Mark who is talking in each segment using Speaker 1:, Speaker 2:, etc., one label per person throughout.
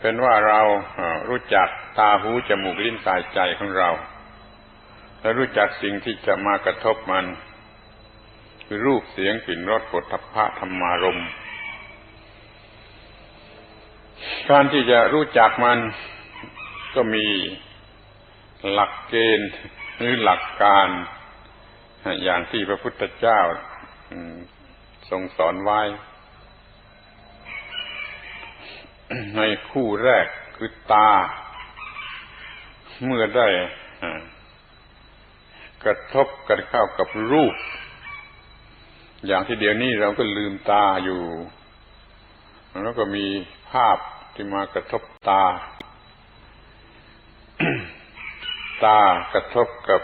Speaker 1: เป็นว่าเรารู้จักตาหูจมูกลิ้นกายใจของเรา และรู้จักสิ่งที่จะมากระทบมัน คือรูปเสียงกลิ่นรสผลทัพพะธรรมารมการที่จะรู้จักมันก็มีหลักเกณฑ์หรือหลักการ อย่างที่พระพุทธเจ้าทรงสอนไว้ ในคู่แรกคือตา เมื่อได้กระทบกันเข้ากับรูป อย่างที่เดี๋ยวนี้เราก็ลืมตาอยู่ แล้วก็มีภาพที่มากระทบตา ตากระทบกับ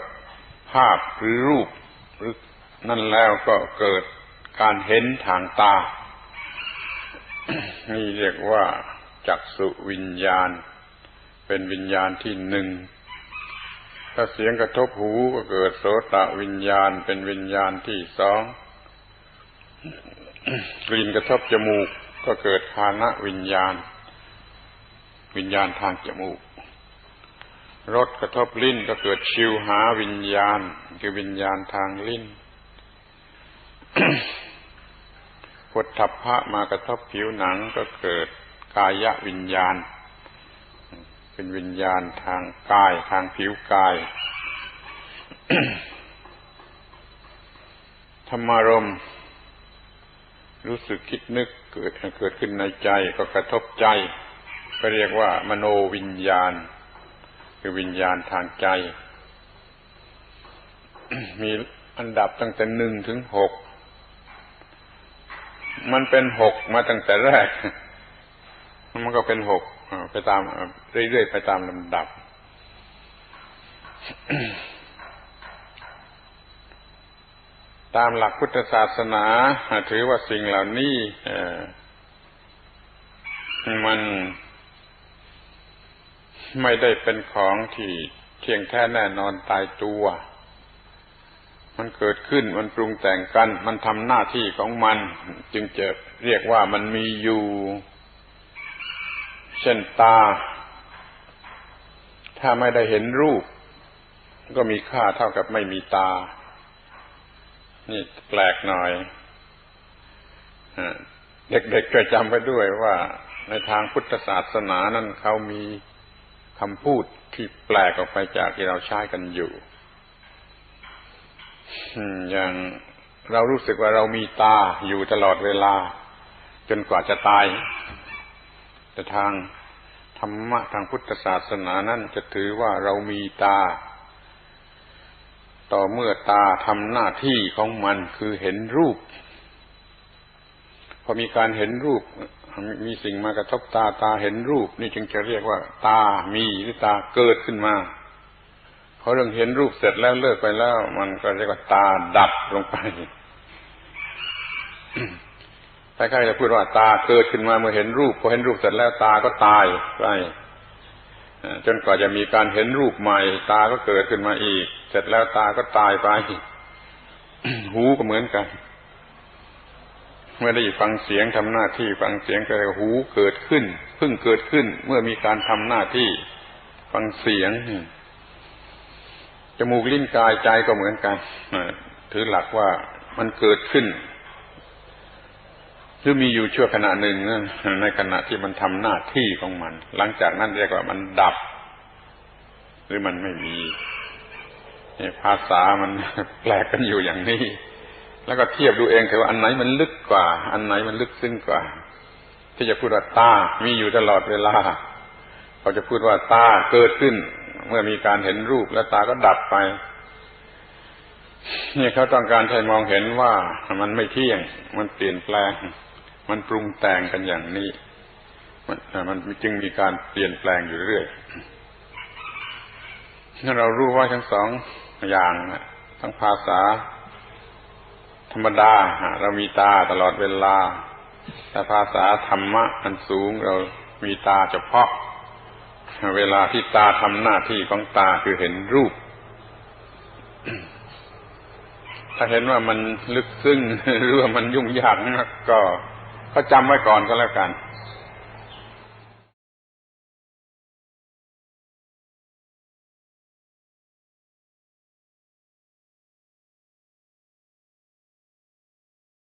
Speaker 1: ภาพหรือรูปหรือนั่นแล้วก็เกิดการเห็นทางตา นี่เรียกว่า จักสุวิญญาณ เป็นวิญญาณที่หนึ่ง ถ้าเสียงกระทบหูก็เกิดโสตวิญญาณ เป็นวิญญาณที่สอง กลิ่นกระทบจมูกก็เกิดคานะวิญญาณ วิญญาณทางจมูกรสกระทบลิ้นก็เกิดชิวหาวิญญาณ คือวิญญาณทางลิ้นผดทัพพะมากระทบผิวหนังก็เกิด กายวิญญาณ เป็นวิญญาณทางกายทางผิวกายธรรมารมรู้สึกคิดนึกเกิดเกิดขึ้นในใจก็กระทบใจก็เรียกว่ามโนวิญญาณ คือวิญญาณทางใจ มีอันดับตั้งแต่หนึ่งถึงหก มันเป็นหกมาตั้งแต่แรก มันก็เป็นหกไปตามเรื่อยๆไปตามลำดับ ตามหลักพุทธศาสนาถือว่าสิ่งเหล่านี้มันไม่ได้เป็นของที่เที่ยงแท้แน่นอนตายตัว มันเกิดขึ้น มันปรุงแต่งกัน มันทำหน้าที่ของมัน จึงจะเรียกว่ามันมีอยู่ ช่นตา ถ้าไม่ได้เห็นรูป ก็มีค่าเท่ากับไม่มีตา นี่แปลกหน่อยเด็กๆก็จำไว้ด้วยว่าในทางพุทธศาสนานั้นเขามีคำพูดที่แปลกออกไปจากที่เราใช้กันอยู่ อย่างเรารู้สึกว่าเรามีตาอยู่ตลอดเวลา จนกว่าจะตาย แต่ทางธรรมะทางพุทธศาสนานั้นจะถือว่าเรามีตา ต่อเมื่อตาทำหน้าที่ของมันคือเห็นรูป พอมีการเห็นรูป มีสิ่งมากระทบตาตาเห็นรูป นี่จึงจะเรียกว่า ตามีหรือตาเกิดขึ้นมาพอเรื่องเห็นรูปเสร็จแล้วเลิกไปแล้ว มันก็เรียกว่าตาดับลงไป คล้ายๆจะพูดว่าตาเกิดขึ้นมาเมื่อเห็นรูปพอเห็นรูปเสร็จแล้วตาก็ตายไปจนกว่าจะมีการเห็นรูปใหม่ ตาก็เกิดขึ้นมาอีก เสร็จแล้วตาก็ตายไป หูก็เหมือนกัน เมื่อได้ฟังเสียงทำหน้าที่ฟังเสียงก็หูเกิดขึ้นเพิ่งเกิดขึ้น เมื่อมีการทำหน้าที่ ฟังเสียงจมูกลิ้นกายใจก็เหมือนกันถือหลักว่ามันเกิดขึ้น รือมีอยู่ชั่วขณะหนึ่งในขณะที่มันทำหน้าที่ของมัน หลังจากนั้นเรียกว่ามันดับ หรือมันไม่มีภาษามันแปลกกันอยู่อย่างนี้ แล้วก็เทียบดูเองเถอะว่าอันไหนมันลึกกว่า อันไหนมันลึกซึ้งกว่า ที่จะพูดว่าตา มีอยู่ตลอดเวลาเขาจะพูดว่าตาเกิดขึ้น เมื่อมีการเห็นรูปแล้วตาก็ดับไปนี่เขาต้องการให้มองเห็นว่ามันไม่เที่ยง มันเปลี่ยนแปลง มันปรุงแต่งกันอย่างนี้ มันมันจึงมีการเปลี่ยนแปลงอยู่เรื่อยถ้าเรารู้ว่าทั้งสองอย่างทั้งภาษา ธรรมดา เรามีตาตลอดเวลา แต่ภาษาธรรมะอันสูงเรามีตาเฉพาะ เวลาที่ตาทำหน้าที่ของตาคือเห็นรูป ถ้าเห็นว่ามันลึกซึ้งหรือว่ามันยุ่งยากนักก็ ก็จำไว้ก่อนก็แล้วกัน